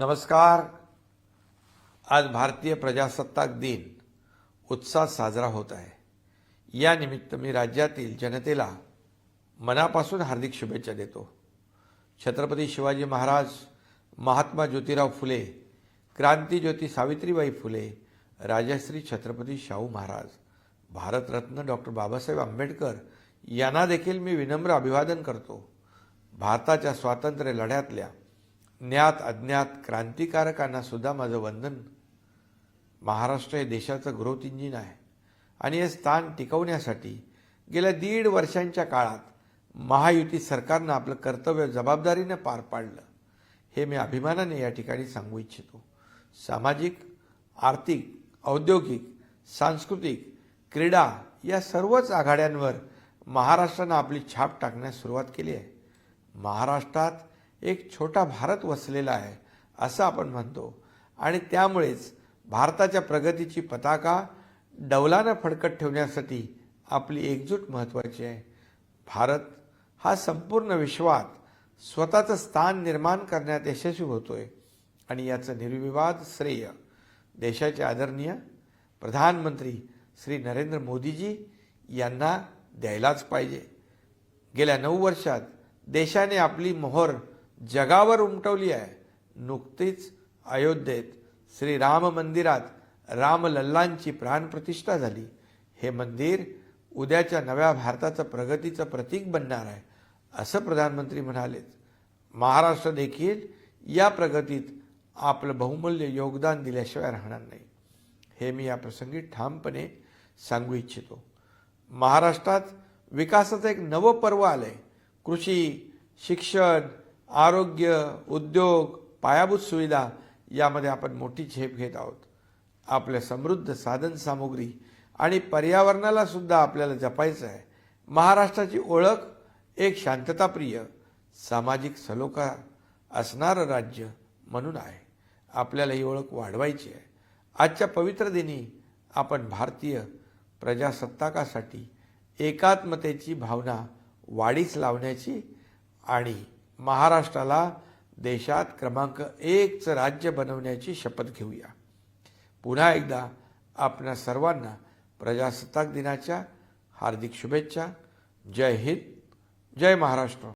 नमस्कार. आज भारतीय प्रजासत्ताक दिन उत्साहात साजरा होत आहे. यानिमित्त मी राज्यातील जनतेला मनापासून हार्दिक शुभेच्छा देतो. छत्रपती शिवाजी महाराज महात्मा ज्योतिराव फुले क्रांतीज्योती सावित्रीबाई फुले राजश्री छत्रपती शाहू महाराज भारतरत्न डॉक्टर बाबासाहेब आंबेडकर यांना देखील मी विनम्र अभिवादन करतो. भारताच्या स्वातंत्र्य लढ्यातल्या ज्ञात अज्ञात क्रांतिकारकांना सुद्धा माझं वंदन. महाराष्ट्र हे देशाचं ग्रोथ इंजिन आहे. आणि हे स्थान टिकवण्यासाठी गेल्या दीड वर्षांच्या काळात महायुती सरकारनं आपलं कर्तव्य जबाबदारीनं पार पाडलं. हे मी अभिमानाने या ठिकाणी सांगू इच्छितो. सामाजिक आर्थिक औद्योगिक सांस्कृतिक क्रीडा या सर्वच आघाड्यांवर महाराष्ट्रानं आपली छाप टाकण्यास सुरुवात केली आहे. महाराष्ट्रात एक छोटा भारत वसलेला आहे असं आपण म्हणतो. आणि त्यामुळेच भारताच्या प्रगतीची पताका डौलानं फडकत ठेवण्यासाठी आपली एकजूट महत्त्वाची आहे. भारत हा संपूर्ण विश्वात स्वतःचं स्थान निर्माण करण्यात यशस्वी होतो आहे आणि याचं निर्विवाद श्रेय देशाचे आदरणीय प्रधानमंत्री श्री नरेंद्र मोदीजी यांना द्यायलाच पाहिजे. गेल्या नऊ वर्षात देशाने आपली मोहर जगावर उमटवली आहे. नुकतीच अयोध्येत श्री राम मंदिरात रामलल्लांची प्राणप्रतिष्ठा झाली. हे मंदिर उद्याच्या नव्या भारताचं प्रगतीचं प्रतीक बनणार आहे असं प्रधानमंत्री म्हणालेत. महाराष्ट्र देखील या प्रगतीत आपलं बहुमूल्य योगदान दिल्याशिवाय राहणार नाही. हे मी या प्रसंगी ठामपणे सांगू इच्छितो. महाराष्ट्रात विकासाचं एक नवं पर्व आलं आहे कृषी शिक्षण आरोग्य उद्योग पायाभूत सुविधा यामध्ये आपण मोठी झेप घेत आहोत. आपल्या समृद्ध साधन सामुग्री आणि पर्यावरणाला सुद्धा आपल्याला जपायचं आहे. महाराष्ट्राची ओळख एक शांतताप्रिय सामाजिक सलोखा असणारं राज्य म्हणून आहे. आपल्याला ही ओळख वाढवायची आहे. आजच्या पवित्र दिनी आपण भारतीय प्रजासत्ताकासाठी एकात्मतेची भावना वाढीस लावण्याची आणि महाराष्ट्राला देशात क्रमांक एकचं राज्य बनवण्याची शपथ घेऊया. पुन्हा एकदा आपल्या सर्वांना प्रजासत्ताक दिनाच्या हार्दिक शुभेच्छा. जय हिंद जय महाराष्ट्र.